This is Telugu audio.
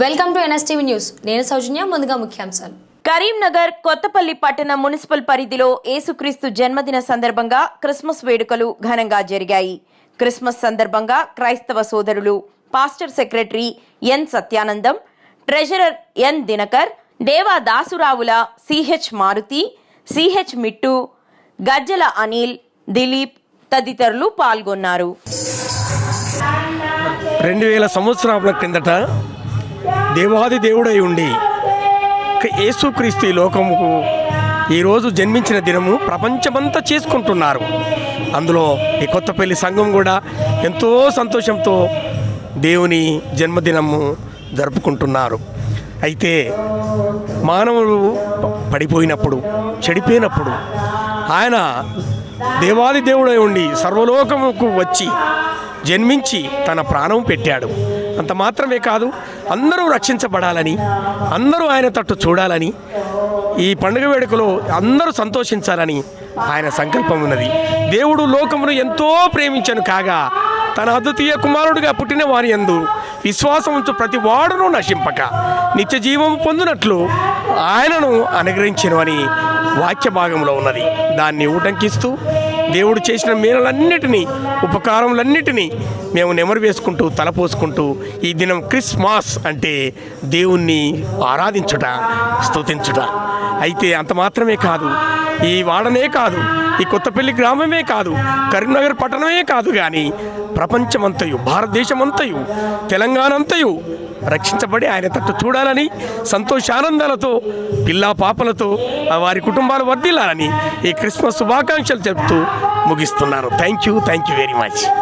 వెల్కమ్ టు ఎన్ఎస్టీవీ న్యూస్ నేను సౌజన్య ముందుగా ముఖ్యాంశాలు. కరీంనగర్ కొత్తపల్లి పట్టణ మున్సిపల్ పరిధిలో యేసుక్రీస్తు జన్మదిన సందర్భంగా క్రిస్మస్ వేడుకలు ఘనంగా జరిగాయి. క్రిస్మస్ సందర్భంగా క్రైస్తవ సోదరులు pastor secretary N Satyanandam treasurer N Dinakar Deva దాసురావుల CH Maruthi CH Mittu Gajjala Anil Dilip తదితరులు పాల్గొన్నారు. రెండు వేల సంవత్సరాల క్రిందట దేవాది దేవుడై ఉండి యేసుక్రీస్తు ఈ లోకముకు ఈరోజు జన్మించిన దినము ప్రపంచమంతా చేసుకుంటున్నారు. అందులో ఈ కొత్తపల్లి సంఘం కూడా ఎంతో సంతోషంతో దేవుని జన్మదినము జరుపుకుంటున్నారు. అయితే మానవుడు పడిపోయినప్పుడు చెడిపోయినప్పుడు ఆయన దేవాది దేవుడై ఉండి సర్వలోకముకు వచ్చి జన్మించి తన ప్రాణం పెట్టాడు. అంత మాత్రమే కాదు అందరూ రక్షించబడాలని అందరూ ఆయన తట్టు చూడాలని ఈ పండుగ వేడుకలో అందరూ సంతోషించాలని ఆయన సంకల్పం ఉన్నది. దేవుడు లోకమును ఎంతో ప్రేమించను కాగా తన అద్వితీయ కుమారుడిగా పుట్టిన వారి యందు విశ్వాసం ఉంచు ప్రతి వాడును నశింపక నిత్య జీవం పొందినట్లు ఆయనను అనుగ్రహించను అని వాక్య భాగంలో ఉన్నది. దాన్ని ఉటంకిస్తూ దేవుడు చేసిన మేరలన్నిటినీ ఉపకారములన్నిటినీ మేము నెమరు వేసుకుంటూ తలపోసుకుంటూ ఈ దినం క్రిస్మాస్ అంటే దేవుణ్ణి ఆరాధించుట స్తుతించుట. అయితే అంత మాత్రమే కాదు ఈ వాడనే కాదు ఈ కొత్తపల్లి గ్రామమే కాదు కరీంనగర్ పట్టణమే కాదు కానీ ప్రపంచమంతయు భారతదేశమంతయు తెలంగాణ అంతయు రక్షించబడి ఆయన తట్టు చూడాలని సంతోషానందాలతో పిల్లా పాపలతో వారి కుటుంబాలు వర్దిల్లాలని ఈ క్రిస్మస్ శుభాకాంక్షలు చెబుతూ ముగిస్తున్నాను thank you thank you very much